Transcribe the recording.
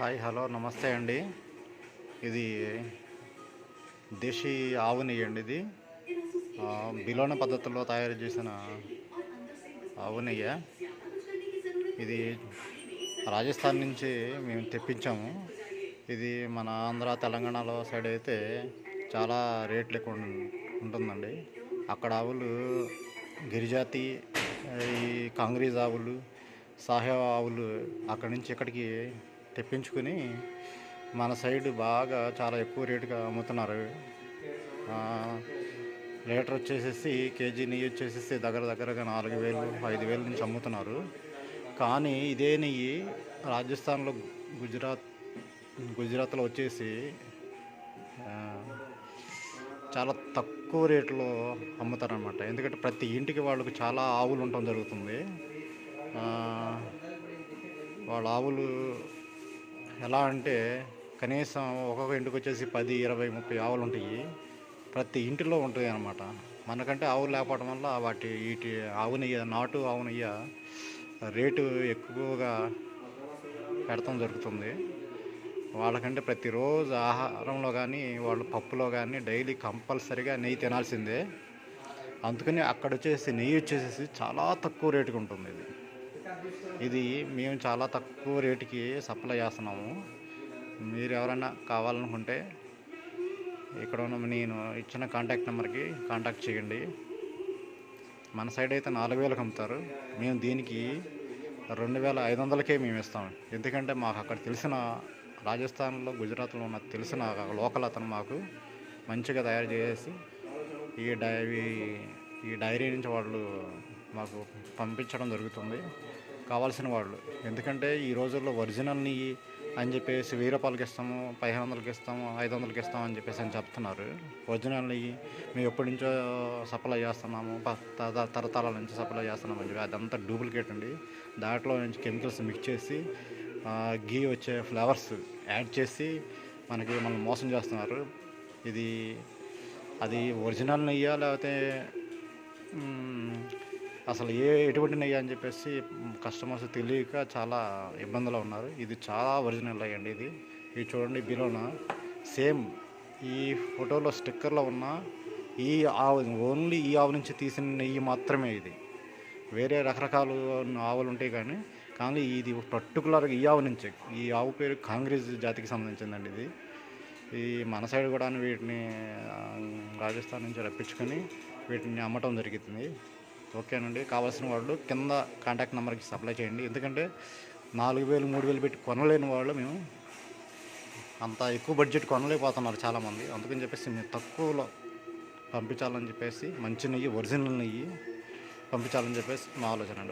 Hi hello నమస్తే అండి. ఇది దేశీ ఆవు నెయ్యి అండి ఇది. బిలోన పద్ధతిలో తయారు చేసిన ఆవు నెయ్యి. ఇది రాజస్థాన్ నుంచి మేము తెప్పించాము. ఇది మన ఆంధ్ర తెలంగాణలో సైడ్ అయితే చాలా రేట్లు ఎక్కువ ఉంటుందండి. అక్కడ ఆవులు గిరిజాతి ఈ కాంగ్రీజ్ ఆవులు సాహే ఆవులు అక్కడి నుంచి ఇక్కడికి తెప్పించుకుని మన సైడ్ బాగా చాలా ఎక్కువ రేటుగా అమ్ముతున్నారు. లీటర్ వచ్చేసేసి కేజీ నెయ్యి వచ్చేసేసి దగ్గర దగ్గరగా నాలుగు వేలు ఐదు వేలు నుంచి అమ్ముతున్నారు. కానీ ఇదే నెయ్యి రాజస్థాన్లో గుజరాత్ గుజరాత్లో వచ్చేసి చాలా తక్కువ రేట్లో అమ్ముతారనమాట ఎందుకంటే ప్రతి ఇంటికి వాళ్ళకి చాలా ఆవులు ఉండటం జరుగుతుంది. వాళ్ళ ఆవులు ఎలా అంటే కనీసం ఒక్కొక్క ఇంటికి వచ్చేసి పది ఇరవై ముప్పై ఆవులు ఉంటాయి. ప్రతి ఇంటిలో ఉంటాయి అన్నమాట. మనకంటే ఆవులు లేకపోవడం వల్ల వాటి వీటి ఆవునయ్య నాటు ఆవునయ్య రేటు ఎక్కువగా పెడతాం జరుగుతుంది. వాళ్ళకంటే ప్రతిరోజు ఆహారంలో కానీ వాళ్ళు పప్పులో కానీ డైలీ కంపల్సరీగా నెయ్యి తినాల్సిందే. అందుకని అక్కడ వచ్చేసి నెయ్యి వచ్చేసి చాలా తక్కువ రేటుకి ఉంటుంది ఇది. ఇది మేము చాలా తక్కువ రేటుకి సప్లై చేస్తున్నాము. మీరు ఎవరైనా కావాలనుకుంటే ఇక్కడ ఉన్న నేను ఇచ్చిన కాంటాక్ట్ నెంబర్కి కాంటాక్ట్ చేయండి. మన సైడ్ అయితే నాలుగు వేలకు అమ్ముతారు. మేము దీనికి రెండు వేల ఐదు వందలకే మేము ఇస్తాం. ఎందుకంటే మాకు అక్కడ తెలిసిన రాజస్థాన్లో గుజరాత్లో ఉన్న తెలిసిన లోకల్ అతను మాకు మంచిగా తయారు చేసి ఈ డైరీ ఈ డైరీ నుంచి వాళ్ళు మాకు పంపించడం జరుగుతుంది. కావాల్సిన వాళ్ళు. ఎందుకంటే ఈ రోజుల్లో ఒరిజినల్ నెయ్యి అని చెప్పేసి వెయ్యి రూపాయలకి ఇస్తాము పదిహేను వందలకి ఇస్తాము ఐదు వందలకి ఇస్తాము అని చెప్పేసి అని చెప్తున్నారు. ఒరిజినల్ నెయ్యి మేము ఎప్పటి నుంచో సప్లై చేస్తున్నాము తరతరాల నుంచి సప్లై చేస్తున్నాము అని చెప్పి అదంతా డూప్లికేట్ అండి. దాంట్లో నుంచి కెమికల్స్ మిక్స్ చేసి గీ వచ్చే ఫ్లేవర్స్ యాడ్ చేసి మనకి మనం మోసం చేస్తున్నారు. ఇది అది ఒరిజినల్ నెయ్యా లేకపోతే అసలు ఏ ఎటువంటి నెయ్యి అని చెప్పేసి కస్టమర్స్ తెలియక చాలా ఇబ్బందులు ఉన్నారు. ఇది చాలా ఒరిజినల్ అయ్యండి ఇది. ఇది చూడండి బిలోన? సేమ్ ఈ ఫోటోలో స్టిక్కర్లో ఉన్న ఈ ఆవు ఓన్లీ ఈ ఆవు నుంచి తీసిన నెయ్యి మాత్రమే ఇది. వేరే రకరకాల ఆవులు ఉంటాయి కానీ కానీ ఇది పర్టికులర్గా ఈ ఆవు నుంచి. ఈ ఆవు పేరు కాంగ్రెస్ జాతికి సంబంధించిందండి ఇది. ఈ మన సైడ్ కూడా వీటిని రాజస్థాన్ నుంచి రప్పించుకొని వీటిని అమ్మటం జరుగుతుంది ఓకేనండి. కావాల్సిన వాళ్ళు కింద కాంటాక్ట్ నెంబర్కి సప్లై చేయండి. ఎందుకంటే నాలుగు వేలు మూడు వేలు పెట్టి కొనలేని వాళ్ళు మేము అంత ఎక్కువ బడ్జెట్ కొనలేకపోతున్నారు చాలామంది. అందుకని చెప్పేసి మేము తక్కువలో పంపించాలని చెప్పేసి మంచి నెయ్యి ఒరిజినల్ నెయ్యి పంపించాలని చెప్పేసి మా ఆలోచన అండి.